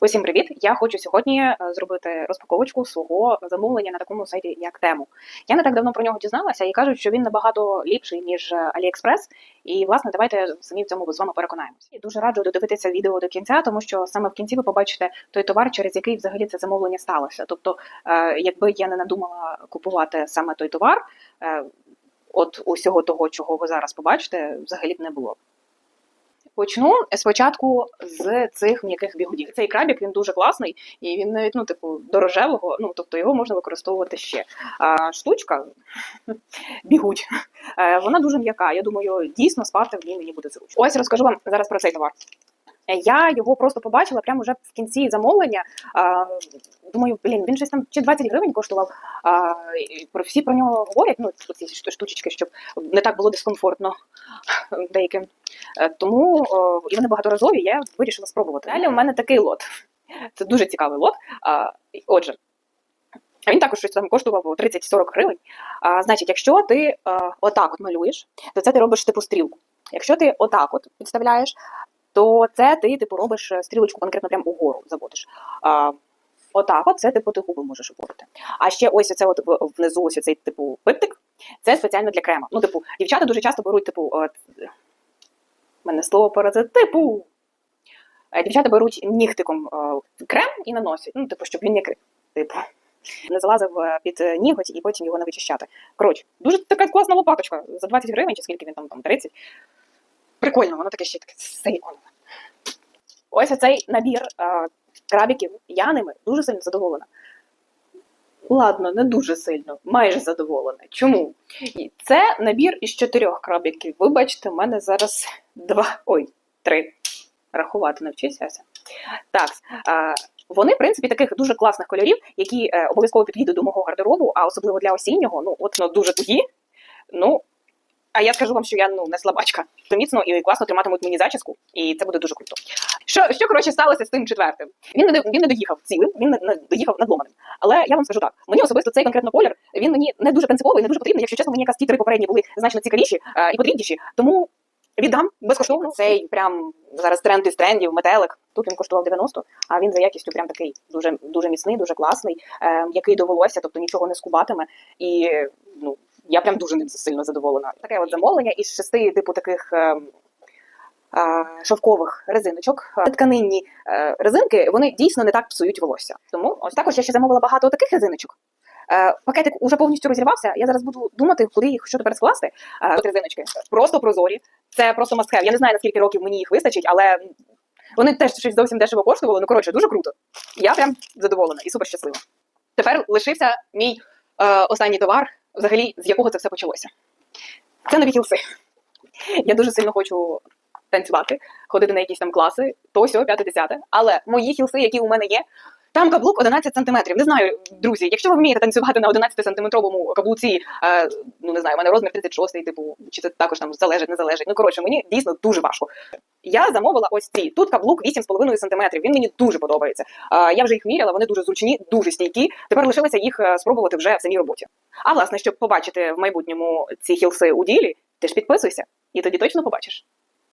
Усім привіт! Я хочу сьогодні е, зробити розпаковочку свого замовлення на такому сайті, як Тему. Я не так давно про нього дізналася і кажуть, що він набагато ліпший ніж е, AliExpress. І власне давайте самі в цьому з вами переконаємося. І дуже раджу додивитися відео до кінця, тому що саме в кінці ви побачите той товар, через який взагалі це замовлення сталося. Тобто, е, якби я не надумала купувати саме той товар, е, от усього того, чого ви зараз побачите, взагалі б не було. Почну спочатку з цих м'яких бігудів. Цей крабік він дуже класний і він навіть ну, типу, дорожевого, ну тобто його можна використовувати ще. А штучка бігудь, е, вона дуже м'яка. Я думаю, дійсно спати в ній мені буде зручно. Ось розкажу вам зараз про цей товар. Е, Я його просто побачила прямо вже в кінці замовлення. Думаю, блін, він щось там чи 20 гривень коштував. Всі про нього говорять. Ну, ці штучечки, щоб не так було дискомфортно деяким. Е, Тому і вони багаторазові, я вирішила спробувати. Далі у мене такий лот. Це дуже цікавий лот. Отже, він також щось там коштував 30-40 гривень. А, значить, якщо ти а, отак от малюєш, то це ти робиш типу стрілку. Якщо ти отак от підставляєш, то це ти типу робиш е, стрілочку конкретно прямо угору заводиш. А, отак, от це типу ти губи можеш оборити. А ще ось оце от внизу, ось цей типу пиптик, це спеціально для крема. Ну, типу, дівчата дуже часто беруть, типу, от, мене слово паразит, типу. Е, Дівчата беруть нігтиком е, крем і наносять. Ну, типу, щоб він не крив. Типу. Не залазив під ніготь і потім його не вичищати. Коротше, дуже така класна лопаточка. За 20 гривень, чи скільки він там, там 30. Прикольно, воно таке ще таке силіконове. Ось оцей набір е, крабіків. Я ними дуже сильно задоволена. Ладно, не дуже сильно, майже задоволена. Чому? І Це набір із чотирьох крабіків. Вибачте, в мене зараз два. Ой, три. Рахувати навчися. Так, а, вони, в принципі, таких дуже класних кольорів, які е, обов'язково підійдуть до мого гардеробу, а особливо для осіннього, ну, от ну, дуже тугі. Ну, а я скажу вам, що я ну не слабачка. То міцно і класно триматимуть мені зачіску, і це буде дуже круто. Що, що коротше сталося з тим четвертим? Він не він не доїхав цілим, він не, доїхав надломаним. Але я вам скажу так: мені особисто цей конкретно колір він мені не дуже принциповий, не дуже потрібний. Якщо чесно, мені якраз ті три попередні були значно цікавіші е, і потрібніші. Тому віддам безкоштовно. Цей прям зараз тренд із трендів, метелик. Тут він коштував 90, а він за якістю прям такий дуже дуже міцний, дуже класний, е, який до волосся, тобто нічого не скубатиме. І ну я прям дуже ним сильно задоволена. Таке от замовлення із шести типу таких. е, е, Шовкових резиночок, Е, тканинні е, резинки, вони дійсно не так псують волосся. Тому ось також я ще замовила багато таких резиночок. Е, Пакетик уже повністю розірвався. Я зараз буду думати, куди їх що тепер скласти. От резиночки просто прозорі. Це просто must. Я не знаю, наскільки років мені їх вистачить, але вони теж щось зовсім дешево коштували. Ну коротше, дуже круто. Я прям задоволена і супер щаслива. Тепер лишився мій е, останній товар, взагалі, з якого це все почалося. Це нові хілси. Я дуже сильно хочу танцювати, ходити на якісь там класи, то сьо, п'яте десяте. Але мої хілси, які у мене є, там каблук 11 сантиметрів. Не знаю, друзі, якщо ви вмієте танцювати на 11 сантиметровому каблуці, е, ну не знаю, у мене розмір 36, типу, чи це також там залежить, не залежить. Ну коротше, мені дійсно дуже важко. Я замовила ось ці. Тут каблук 8,5 сантиметрів. Він мені дуже подобається. Е, я вже їх міряла, вони дуже зручні, дуже стійкі. Тепер лишилося їх е, спробувати вже в самій роботі. А власне, щоб побачити в майбутньому ці хілси у ділі, ти ж підписуйся, і тоді точно побачиш.